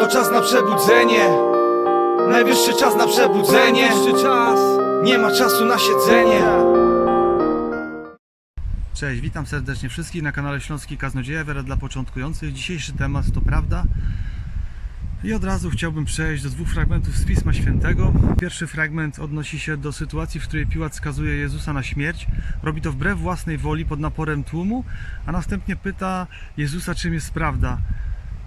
To czas na przebudzenie Najwyższy czas na przebudzenie Najwyższy czas. Nie ma czasu na siedzenie Cześć, witam serdecznie wszystkich na kanale Śląski Kaznodzieja, wiara dla początkujących. Dzisiejszy temat to prawda. I od razu chciałbym przejść do dwóch fragmentów z Pisma Świętego. Pierwszy fragment odnosi się do sytuacji, w której Piłat skazuje Jezusa na śmierć. Robi to wbrew własnej woli, pod naporem tłumu, a następnie pyta Jezusa, czym jest prawda.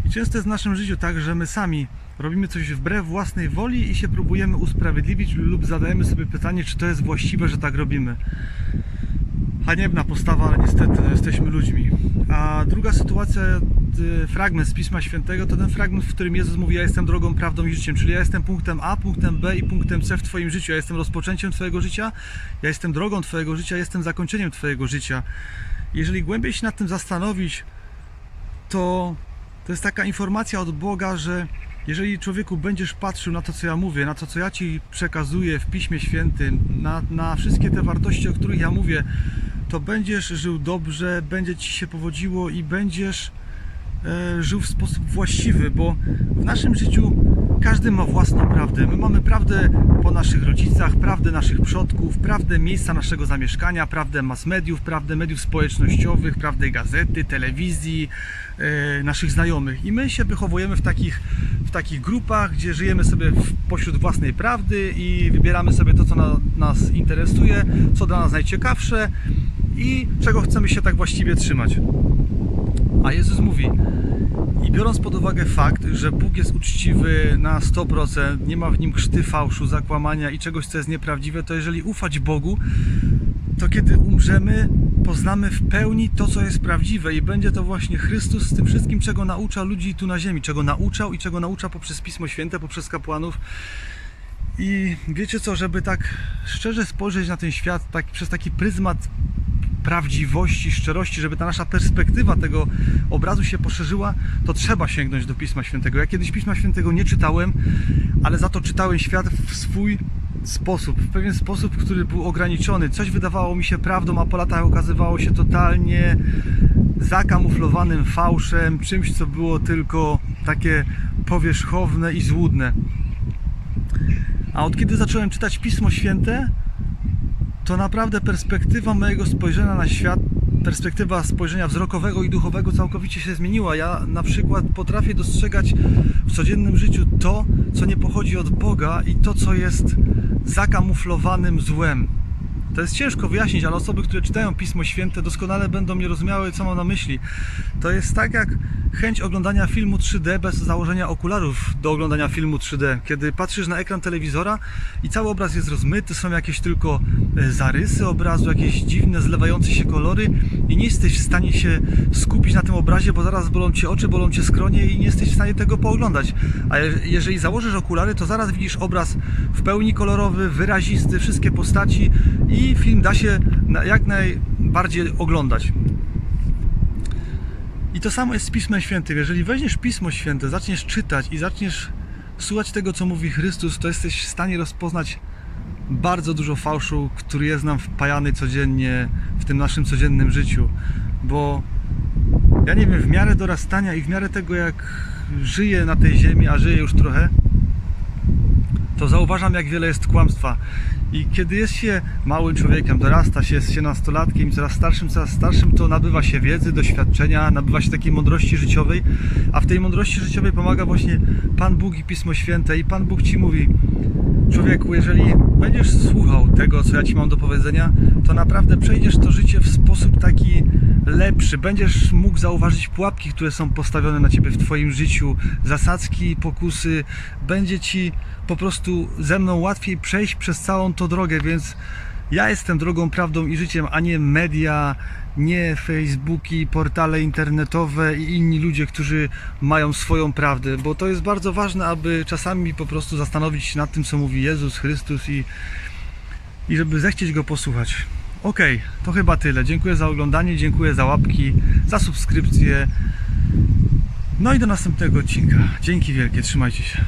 I często jest w naszym życiu tak, że my sami robimy coś wbrew własnej woli i się próbujemy usprawiedliwić lub zadajemy sobie pytanie, czy to jest właściwe, że tak robimy haniebna postawa, ale niestety jesteśmy ludźmi. A druga sytuacja, y, fragment z Pisma Świętego, to ten fragment, w którym Jezus mówi: Ja jestem drogą, prawdą i życiem. Czyli ja jestem punktem A, punktem B i punktem C w Twoim życiu. Ja jestem rozpoczęciem Twojego życia, ja jestem drogą Twojego życia, ja jestem zakończeniem Twojego życia. Jeżeli głębiej się nad tym zastanowić, to to jest taka informacja od Boga, że jeżeli człowieku będziesz patrzył na to, co ja mówię, na to, co ja ci przekazuję w Piśmie Świętym, na, na wszystkie te wartości, o których ja mówię, to będziesz żył dobrze, będzie ci się powodziło i będziesz e, żył w sposób właściwy, bo w naszym życiu każdy ma własną prawdę. My mamy prawdę po naszych rodzicach, prawdę naszych przodków, prawdę miejsca naszego zamieszkania, prawdę mass mediów, prawdę mediów społecznościowych, prawdę gazety, telewizji, e, naszych znajomych. I my się wychowujemy w takich, w takich grupach, gdzie żyjemy sobie w, pośród własnej prawdy i wybieramy sobie to, co na, nas interesuje, co dla nas najciekawsze i czego chcemy się tak właściwie trzymać. A Jezus mówi, i biorąc pod uwagę fakt, że Bóg jest uczciwy na 100%, nie ma w nim krzty fałszu, zakłamania i czegoś, co jest nieprawdziwe, to jeżeli ufać Bogu, to kiedy umrzemy, poznamy w pełni to, co jest prawdziwe i będzie to właśnie Chrystus z tym wszystkim, czego naucza ludzi tu na ziemi, czego nauczał i czego naucza poprzez Pismo Święte, poprzez kapłanów. I wiecie co, żeby tak szczerze spojrzeć na ten świat tak, przez taki pryzmat prawdziwości, szczerości, żeby ta nasza perspektywa tego obrazu się poszerzyła, to trzeba sięgnąć do Pisma Świętego. Ja kiedyś Pisma Świętego nie czytałem, ale za to czytałem świat w swój sposób, w pewien sposób, który był ograniczony. Coś wydawało mi się prawdą, a po latach okazywało się totalnie zakamuflowanym fałszem, czymś, co było tylko takie powierzchowne i złudne. A od kiedy zacząłem czytać Pismo Święte, to naprawdę perspektywa mojego spojrzenia na świat, perspektywa spojrzenia wzrokowego i duchowego całkowicie się zmieniła. Ja na przykład potrafię dostrzegać w codziennym życiu to, co nie pochodzi od Boga i to, co jest zakamuflowanym złem. To jest ciężko wyjaśnić, ale osoby, które czytają Pismo Święte doskonale będą mnie rozumiały, co mam na myśli. To jest tak jak chęć oglądania filmu 3D bez założenia okularów do oglądania filmu 3D. Kiedy patrzysz na ekran telewizora i cały obraz jest rozmyty, są jakieś tylko e, zarysy obrazu, jakieś dziwne, zlewające się kolory i nie jesteś w stanie się skupić na tym obrazie, bo zaraz bolą cię oczy, bolą cię skronie i nie jesteś w stanie tego pooglądać. A je- jeżeli założysz okulary, to zaraz widzisz obraz w pełni kolorowy, wyrazisty, wszystkie postaci i film da się jak najbardziej oglądać. I to samo jest z Pismem Świętym. Jeżeli weźmiesz Pismo Święte, zaczniesz czytać i zaczniesz słuchać tego, co mówi Chrystus, to jesteś w stanie rozpoznać bardzo dużo fałszu, który jest nam wpajany codziennie w tym naszym codziennym życiu. Bo ja nie wiem, w miarę dorastania i w miarę tego, jak żyję na tej ziemi, a żyję już trochę, to zauważam, jak wiele jest kłamstwa. I kiedy jest się małym człowiekiem, dorasta się, jest się nastolatkiem, coraz starszym, coraz starszym, to nabywa się wiedzy, doświadczenia, nabywa się takiej mądrości życiowej, a w tej mądrości życiowej pomaga właśnie Pan Bóg i Pismo Święte. I Pan Bóg Ci mówi, człowieku, jeżeli będziesz słuchał tego, co ja Ci mam do powiedzenia, to naprawdę przejdziesz to życie w sposób taki lepszy. Będziesz mógł zauważyć pułapki, które są postawione na Ciebie w Twoim życiu, zasadzki, pokusy. Będzie Ci po prostu ze mną łatwiej przejść przez całą tą drogę, więc ja jestem drogą, prawdą i życiem, a nie media, nie Facebooki, portale internetowe i inni ludzie, którzy mają swoją prawdę, bo to jest bardzo ważne, aby czasami po prostu zastanowić się nad tym, co mówi Jezus Chrystus i, i żeby zechcieć Go posłuchać. Okej, to chyba tyle. Dziękuję za oglądanie, dziękuję za łapki, za subskrypcję. No i do następnego odcinka. Dzięki wielkie, trzymajcie się.